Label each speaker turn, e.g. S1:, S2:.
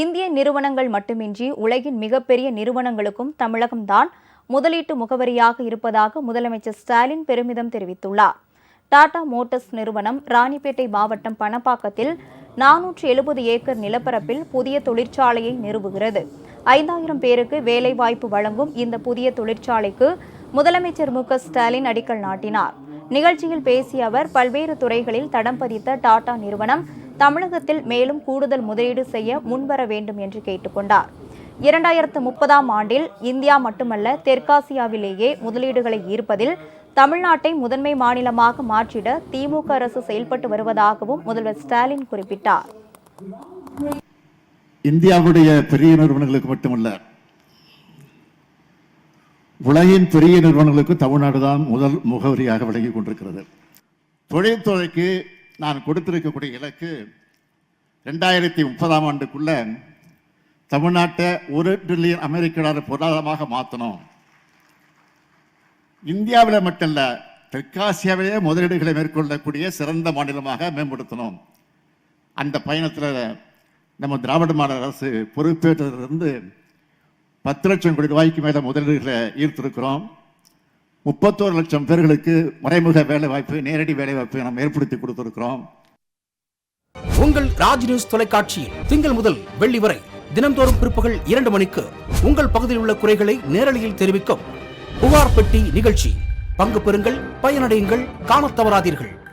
S1: இந்திய நிறுவனங்கள் மட்டுமின்றி உலகின் மிகப்பெரிய நிறுவனங்களுக்கும் தமிழகம்தான் முதலீட்டு முகவரியாக இருப்பதாக முதலமைச்சர் ஸ்டாலின் பெருமிதம் தெரிவித்துள்ளார். டாடா மோட்டர்ஸ் நிறுவனம் ராணிப்பேட்டை மாவட்டம் பணப்பாக்கத்தில் நானூற்று எழுபது ஏக்கர் நிலப்பரப்பில் புதிய தொழிற்சாலையை நிறுவுகிறது. ஐந்தாயிரம் பேருக்கு வேலைவாய்ப்பு வழங்கும் இந்த புதிய தொழிற்சாலைக்கு முதலமைச்சர் மு க ஸ்டாலின் அடிக்கல் நாட்டினார். நிகழ்ச்சியில் பேசிய அவர் பல்வேறு துறைகளில் தடம் பதித்த டாடா நிறுவனம் தமிழகத்தில் மேலும் கூடுதல் முதலீடு செய்ய முன்வர வேண்டும் என்று கேட்டுக்கொண்டார். இரண்டாயிரத்து முப்பதாம் ஆண்டில் இந்தியா மட்டுமல்ல தெற்காசியாவிலேயே முதலீடுகளை ஈர்ப்பதில் தமிழ்நாட்டை முதன்மை மாநிலமாக மாற்றிட திமுக அரசு செயல்பட்டு வருவதாகவும் முதல்வர் ஸ்டாலின் குறிப்பிட்டார்.
S2: இந்தியாவுடைய பெரிய நிறுவனங்களுக்கு மட்டுமல்ல உலகின் பெரிய நிறுவனங்களுக்கு தமிழ்நாடு தான் முதல் முகவரியாக விளங்கிக் கொண்டிருக்கிறது. தொழில்துறைக்கு நான் கொடுத்திருக்கக்கூடிய இலக்கு ரெண்டாயிரத்தி முப்பதாம் ஆண்டுக்குள்ள தமிழ்நாட்டை ஒரு ட்ரில்லியன் அமெரிக்க டாலர் பொருளாதாரமாக மாற்றணும் இந்தியாவில் மட்டும் இல்லை தெற்காசியாவிலேயே முதலீடுகளை மேற்கொள்ளக்கூடிய சிறந்த மாநிலமாக மேம்படுத்தணும். அந்த பயணத்தில் நம்ம திராவிட மாநில அரசு பொறுப்பேற்றதிலிருந்து பத்து லட்சம் கோடி ரூபாய்க்கு மேலே முதலீடுகளை ஈர்த்திருக்கிறோம். முப்பத்தோரு லட்சம் பேர்களுக்கு மறைமுக வேலைவாய்ப்பு நேரடி வேலைவாய்ப்பை நாம் ஏற்படுத்தி கொடுத்திருக்கிறோம்.
S3: உங்கள் ராஜ் நியூஸ் தொலைக்காட்சியில் திங்கள் முதல் வெள்ளி வரை தினம்தோறும் பிற்பகல் இரண்டு மணிக்கு உங்கள் பகுதியில் உள்ள குறைகளை நேரலையில் தெரிவிக்கும் புகார் பெட்டி நிகழ்ச்சி. பங்கு பெறுங்கள் பயனடையுங்கள் காணத் தவறாதீர்கள்.